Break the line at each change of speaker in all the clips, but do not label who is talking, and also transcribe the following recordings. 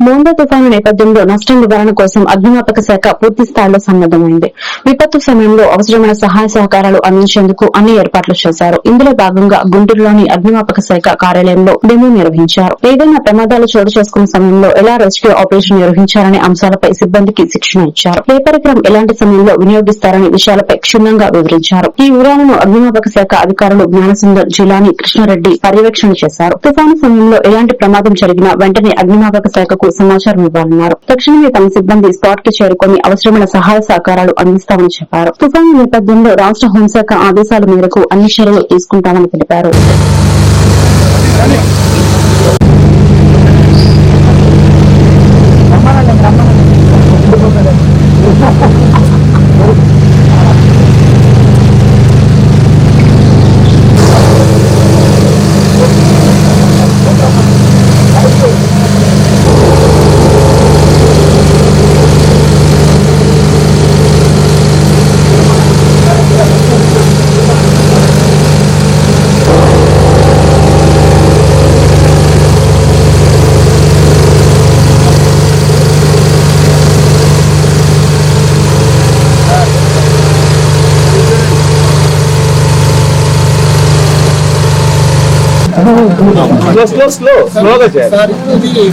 మోందా తుఫాను నేపథ్యంలో నష్టం నివారణ కోసం అగ్నిమాపక శాఖ పూర్తి స్థాయిలో సన్నద్దమైంది విపత్తు సమయంలో అవసరమైన సహాయ సహకారాలు అందించేందుకు అన్ని ఏర్పాట్లు చేశారు. ఇందులో భాగంగా గుంటూరులోని అగ్నిమాపక శాఖ కార్యాలయంలో డెమో నిర్వహించారు. ఏదైనా ప్రమాదాలు చోటు చేసుకున్న సమయంలో ఎలా రెస్క్యూ ఆపరేషన్ నిర్వహించాలనే అంశాలపై సిబ్బందికి శిక్షణ ఇచ్చారు. ఏ పరికరం ఎలాంటి సమయంలో వినియోగిస్తారనే విషయాలపై క్షుణ్ణంగా వివరించారు. ఈ వివరాలను అగ్నిమాపక శాఖ అధికారులు జ్ఞానసుందర్ జిలాని కృష్ణారెడ్డి పర్యవేక్షణ చేశారు. తుఫాను సమయంలో ఎలాంటి ప్రమాదం జరిగినా వెంటనే అగ్నిమాపక శాఖకు సమాచారం ఇవ్వాలన్నారు. తక్షణమే తమ సిబ్బంది స్పాట్కి చేరుకుని అవసరమైన సహాయ సహకారాలు అందిస్తామని చెప్పారు. తుఫాను నేపథ్యంలో రాష్ట హోంశాఖ ఆదేశాల మేరకు అన్ని చర్యలు తీసుకుంటామని తెలిపారు.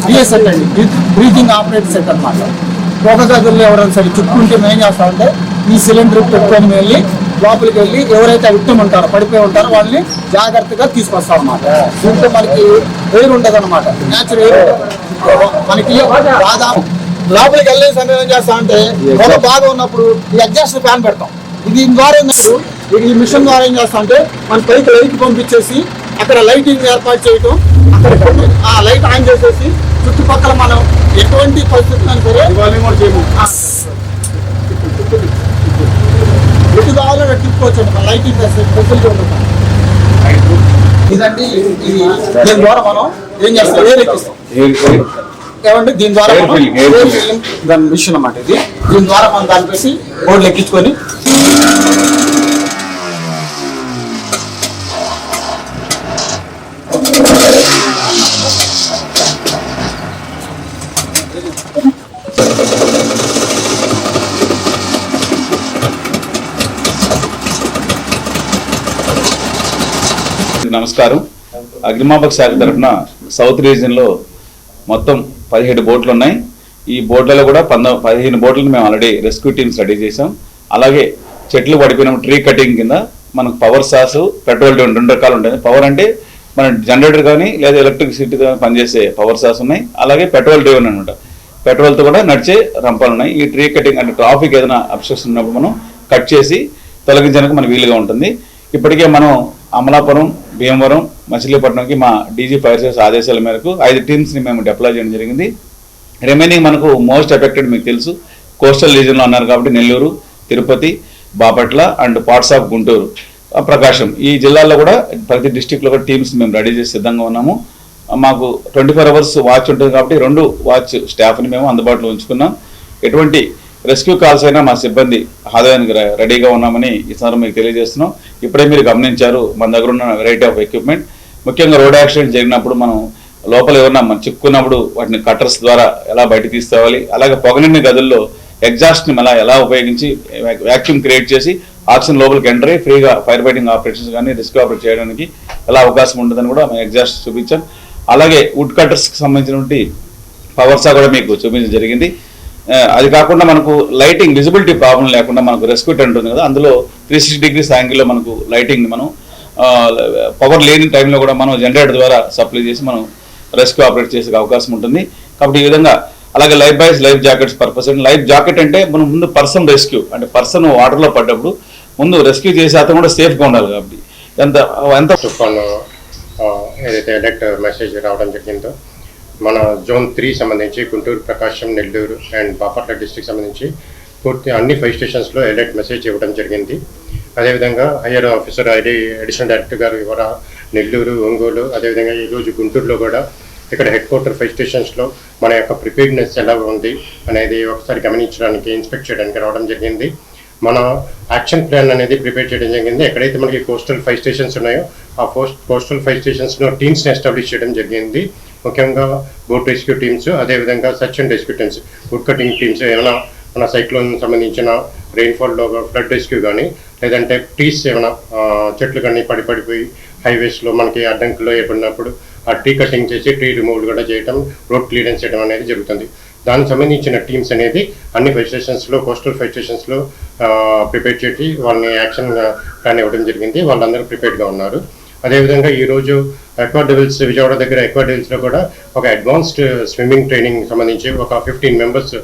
బిఎస్ఎల్ అండి. బ్రీతింగ్ ఆపరేట్ సెట్ అన్నమాట. ఒక గదుల్లో ఎవరైనా సరే చుట్టుకుంటే మేము ఏం చేస్తామంటే ఈ సిలిండర్ పెట్టుకొని వెళ్ళి లోపలికి వెళ్ళి ఎవరైతే విక్టిమ్ ఉంటారో పడిపోయి ఉంటారో వాళ్ళని జాగ్రత్తగా తీసుకొస్తాం అన్నమాట. దీంట్లో మనకి ఎయిర్ ఉండదు అనమాట న్యాచురల్ ఎయిర్ మనకి బాగా లోపలికి వెళ్ళే సమయం ఏం చేస్తామంటే ఒక బాగా ఉన్నప్పుడు ఈ అడ్జస్ట్ ఫ్యాన్ పెడతాం. ఇది ద్వారా ఈ మిషన్ ద్వారా ఏం చేస్తామంటే మన పైకి లైట్ పంపించేసి అక్కడ లైటింగ్ ఏర్పాటు చేయటం అక్కడ ఆ లైట్ ఆన్ చేసేసి చుట్టుపక్కల మనం ఎటువంటి పరిస్థితుల్లో సరే ఎటు కావాలో తిప్పుకోవచ్చు మన లైటింగ్ ఫెసిలిటీ ఉంటుంది ఇదండి ఇది దీని ద్వారా మనం ఏం చేస్తాం? ఎక్కిస్తాం. ఏమంటే దీని ద్వారా దాని మిషన్ అన్నమాట ఇది. దీని ద్వారా మనం దాన్ని పెట్టి బోర్డులు ఎక్కించుకొని
నమస్కారం. అగ్నిమాపక శాఖ తరఫున సౌత్ రీజియన్లో మొత్తం పదిహేడు బోట్లు ఉన్నాయి ఈ బోట్లలో కూడా పంద పదిహేను బోట్లను మేము ఆల్రెడీ రెస్క్యూ టీమ్స్ రెడీ చేసాం అలాగే చెట్లు పడిపోయిన ట్రీ కటింగ్ కింద. మనకు పవర్ సాస్ పెట్రోల్ రెండు రకాలు ఉంటాయి. పవర్ అంటే మన జనరేటర్ కానీ లేదా ఎలక్ట్రిసిటీ కానీ పనిచేసే పవర్ సాస్ ఉన్నాయి. అలాగే పెట్రోల్ డ్రైవన్ అనమాట. పెట్రోల్తో కూడా నడిచే రంపాలు ఉన్నాయి. ఈ ట్రీ కటింగ్ అంటే ట్రాఫిక్ ఏదైనా అబ్స్ట్రక్షన్ ఉన్నప్పుడు మనం కట్ చేసి తొలగించడానికి మనకు వీలుగా ఉంటుంది. ఇప్పటికే మనం అమలాపురం భీమవరం మచిలీపట్నంకి మా డీజీ ఫైర్ సర్వీస్ ఆదేశాల మేరకు ఐదు టీమ్స్ని మేము డిప్లాయ్ చేయడం జరిగింది. రిమైనింగ్ మనకు మోస్ట్ ఎఫెక్టెడ్ మీకు తెలుసు. కోస్టల్ రీజన్లో ఉన్నారు కాబట్టి Nellore Tirupati Bapatla and parts of Guntur. Prakasam. ఈ జిల్లాల్లో కూడా ప్రతి డిస్టిక్లో కూడా టీమ్స్ మేము రెడీ చేసి సిద్ధంగా ఉన్నాము. మాకు ట్వంటీ ఫోర్ అవర్స్ వాచ్ ఉంటుంది కాబట్టి రెండు వాచ్ స్టాఫ్ని మేము అందుబాటులో ఉంచుకున్నాం. ఎటువంటి రెస్క్యూ కాల్స్ అయినా మా సిబ్బంది ఆదాయానికి రెడీగా ఉన్నామని ఈ సందర్భం మీకు తెలియజేస్తున్నాం. ఇప్పుడే మీరు గమనించారు మన దగ్గర ఉన్న వెరైటీ ఆఫ్ ఎక్విప్మెంట్ ముఖ్యంగా రోడ్ యాక్సిడెంట్ జరిగినప్పుడు మనం లోపల ఏమన్నా మనం చిక్కున్నప్పుడు వాటిని కట్టర్స్ ద్వారా ఎలా బయట తీసుకోవాలి అలాగే పొగనిండి గదుల్లో ఎగ్జాస్ట్ని మళ్ళీ ఎలా ఉపయోగించి వ్యాక్యూమ్ క్రియేట్ చేసి ఆక్సిజన్ లోపలికి ఎంటర్ అయ్యి ఫ్రీగా ఫైర్ ఫైటింగ్ ఆపరేషన్స్ కానీ రిస్క్ ఆపరేట్ చేయడానికి ఎలా అవకాశం ఉంటుందని కూడా మేము ఎగ్జాస్ట్ చూపించాం. అలాగే వుడ్ కట్టర్స్కి సంబంధించినటువంటి పవర్సా కూడా మీకు చూపించడం జరిగింది. అది కాకుండా మనకు లైటింగ్ విజిబిలిటీ ప్రాబ్లం లేకుండా మనకు రెస్క్యూ టెంట్ ఉంది కదా అందులో త్రీ సిక్స్టీ డిగ్రీస్ యాంగిల్లో మనకు లైటింగ్ మనం పవర్ లేని టైంలో కూడా మనం జనరేటర్ ద్వారా సప్లై చేసి మనం రెస్క్యూ ఆపరేట్ చేసే అవకాశం ఉంటుంది. కాబట్టి ఈ విధంగా అలాగే life buoys life jackets purpose and life jacket అంటే మనం ముందు పర్సన్ రెస్క్యూ అంటే పర్సన్ వాటర్లో పడ్డప్పుడు ముందు రెస్క్యూ చేసే అతను కూడా సేఫ్గా ఉండాలి కాబట్టి. ఎంత ఎంత
తుఫాను ఏదైతే ఎలక్ట్ మెసేజ్ రావడం జరిగిందో మన జోన్ త్రీ సంబంధించి గుంటూరు ప్రకాశం నెల్లూరు అండ్ బాపట్ల డిస్టిక్ సంబంధించి పూర్తి అన్ని ఫైవ్ స్టేషన్స్లో ఎలర్ట్ మెసేజ్ ఇవ్వడం జరిగింది. అదేవిధంగా higher officer ID additional director గారు ఇవ్వరా నెల్లూరు ఒంగోలు అదేవిధంగా ఈరోజు గుంటూరులో కూడా ఇక్కడ హెడ్ క్వార్టర్ ఫైవ్ స్టేషన్స్లో మన యొక్క ప్రిపేర్నెస్ ఎలా ఉంది అనేది ఒకసారి గమనించడానికి ఇన్స్పెక్ట్ చేయడానికి రావడం జరిగింది. మన యాక్షన్ ప్లాన్ అనేది ప్రిపేర్ చేయడం జరిగింది. ఎక్కడైతే మనకి కోస్టల్ ఫైవ్ స్టేషన్స్ ఉన్నాయో ఆ పోస్ట్ కోస్టల్ ఫైవ్ స్టేషన్స్లో టీమ్స్ని ఎస్టాబ్లిష్ చేయడం జరిగింది. ముఖ్యంగా బోట్ రెస్క్యూ టీమ్స్ అదేవిధంగా search and rescue teams wood cutting teams ఏమైనా మన సైక్లోన్ సంబంధించిన రెయిన్ఫాల్లో ఫ్లడ్ రెస్క్యూ కానీ లేదంటే ట్రీస్ ఏమైనా చెట్లు కానీ పడి పడిపోయి హైవేస్లో మనకి అడ్డంకుల్లో ఏర్పడినప్పుడు ఆ ట్రీ కటింగ్ చేసి ట్రీ రిమూవల్ కూడా చేయడం రోడ్ క్లియరెన్స్ చేయడం అనేది జరుగుతుంది. దానికి సంబంధించిన టీమ్స్ అనేది అన్ని ఫైర్ స్టేషన్స్లో కోస్టల్ ఫైర్ స్టేషన్స్లో ప్రిపేర్ చేసి వాళ్ళని యాక్షన్ ప్లాన్ ఇవ్వడం జరిగింది. వాళ్ళందరూ ప్రిపేర్డ్గా ఉన్నారు. అదేవిధంగా ఈరోజు ఎక్వా డెవిల్స్ విజయవాడ దగ్గర ఎక్వా డెవిల్స్లో కూడా ఒక అడ్వాన్స్డ్ స్విమ్మింగ్ ట్రైనింగ్ సంబంధించి ఒక ఫిఫ్టీన్ మెంబర్స్